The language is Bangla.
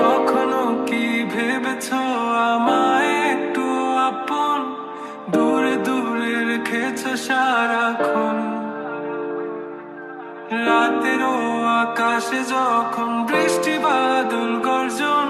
কখনো কি ভেবেছ আমায় একটু আপন? দূরে দূরে রেখেছ সারাক্ষণ। রাতেরও আকাশে যখন বৃষ্টি বাদল গর্জন